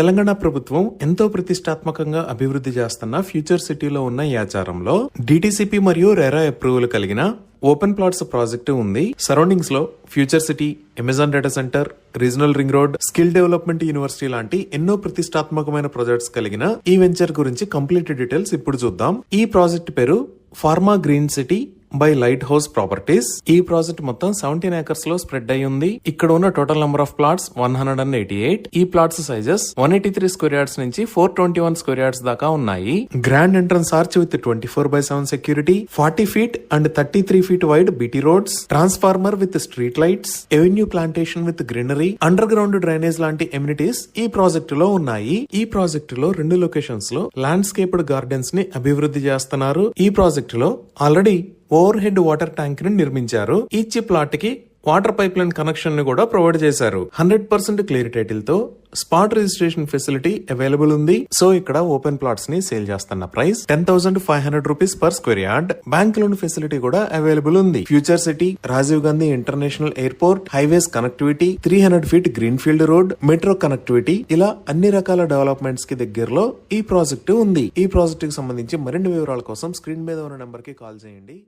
తెలంగాణ ప్రభుత్వం ఎంతో ప్రతిష్టాత్మకంగా అభివృద్ధి చేస్తున్న ఫ్యూచర్ సిటీలో ఉన్న ఈ ఆచారంలో డిటిసిపి మరియు రెరా అప్రూవల్ కలిగిన ఓపెన్ ప్లాట్స్ ప్రాజెక్టు ఉంది. సరౌండింగ్స్లో future city Amazon data centre regional ring road skill development university లాంటి ఎన్నో ప్రతిష్టాత్మకమైన ప్రాజెక్ట్స్ కలిగిన ఈ వెంచర్ గురించి కంప్లీట్ డీటెయిల్స్ ఇప్పుడు చూద్దాం. ఈ ప్రాజెక్ట్ పేరు Pharma Green City by Light House Properties ఈ ప్రాజెక్ట్ మొత్తం సెవెంటీన్ ఏకర్స్లో స్ప్రెడ్ అయి ఉంది. ఇక్కడ ఉన్న total number of plots one hundred and eighty eight ఈ plots sizes one eighty three square yards నుంచి four twenty one square yards దాకా ఉన్నాయి. Grand entrance arch with twenty four by seven security forty feet and thirty three feet wide BT roads transformer with street lights avenue plantation with greenery under ground drainage లాంటి amenities ఈ project లో ఉన్నాయి. ఈ project లో రెండు లొకేషన్స్లో landscaped గార్డెన్స్ని అభివృద్ధి చేస్తున్నారు. ఈ ప్రాజెక్టు లో ఆల్రెడీ ఓవర్ హెడ్ వాటర్ ట్యాంక్ని నిర్మించారు. ఈచ్ ప్లాట్కి వాటర్ పైప్ లైన్ కనెక్షన్ని కూడా ప్రొవైడ్ చేశారు. హండ్రెడ్ పర్సెంట్ క్లియర్ టైటిల్తో స్పాట్ రిజిస్ట్రేషన్ ఫెసిలిటీ అవైలబుల్ ఉంది. సో ఇక్కడ ఓపెన్ ప్లాట్స్ని సేల్ చేస్తున్న price ten thousand five hundred rupees per square yard. Bank loan facility కూడా అవైలబుల్ ఉంది. Future city Rajiv Gandhi international airport highways connectivity three hundred feet green field road metro connectivity ఇలా అన్ని రకాల డెవలప్మెంట్స్కి దగ్గరలో ఈ project ఉంది. ఈ ప్రాజెక్ట్కి సంబంధించి మరిన్ని వివరాల కోసం స్క్రీన్ మీద ఉన్న నెంబర్కి కాల్ చేయండి.